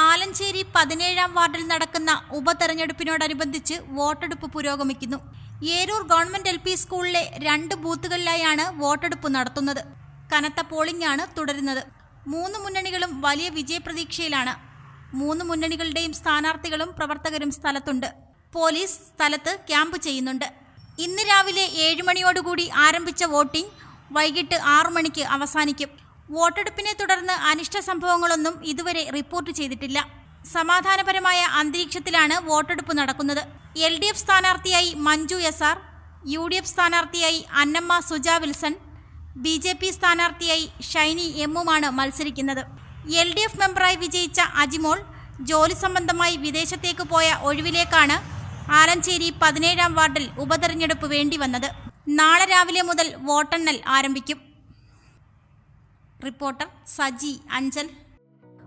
ആലഞ്ചേരി പതിനേഴാം വാർഡിൽ നടക്കുന്ന ഉപതെരഞ്ഞെടുപ്പിനോടനുബന്ധിച്ച് വോട്ടെടുപ്പ് പുരോഗമിക്കുന്നു. ഏരൂർ ഗവൺമെന്റ് എൽ പി സ്കൂളിലെ രണ്ട് ബൂത്തുകളിലായാണ് വോട്ടെടുപ്പ് നടത്തുന്നത്. കനത്ത പോളിംഗ് ആണ് തുടരുന്നത്. മൂന്ന് മുന്നണികളും വലിയ വിജയപ്രതീക്ഷയിലാണ്. മൂന്ന് മുന്നണികളുടെയും സ്ഥാനാർത്ഥികളും പ്രവർത്തകരും സ്ഥലത്തുണ്ട്. പോലീസ് സ്ഥലത്ത് ക്യാമ്പ് ചെയ്യുന്നുണ്ട്. ഇന്ന് രാവിലെ ഏഴ് മണിയോടുകൂടി ആരംഭിച്ച വോട്ടിംഗ് വൈകിട്ട് ആറു മണിക്ക് അവസാനിക്കും. വോട്ടെടുപ്പിനെ തുടർന്ന് അനിഷ്ട സംഭവങ്ങളൊന്നും ഇതുവരെ റിപ്പോർട്ട് ചെയ്തിട്ടില്ല. സമാധാനപരമായ അന്തരീക്ഷത്തിലാണ് വോട്ടെടുപ്പ് നടക്കുന്നത്. എൽ ഡി എഫ് സ്ഥാനാർത്ഥിയായി Manju S R U D F സ്ഥാനാർത്ഥിയായി Annamma Suja Wilson B J P സ്ഥാനാർത്ഥിയായി ഷൈനി എമ്മുമാണ് മത്സരിക്കുന്നത്. എൽ ഡി എഫ് മെമ്പറായി വിജയിച്ച അജിമോൾ ജോലി സംബന്ധമായി വിദേശത്തേക്ക് പോയ ഒഴിവിലേക്കാണ് ആലഞ്ചേരി പതിനേഴാം വാർഡിൽ ഉപതെരഞ്ഞെടുപ്പ് വേണ്ടി വന്നത്. നാളെ രാവിലെ മുതൽ വോട്ടെണ്ണൽ ആരംഭിക്കും. റിപ്പോർട്ടർ സജി അഞ്ചൽ.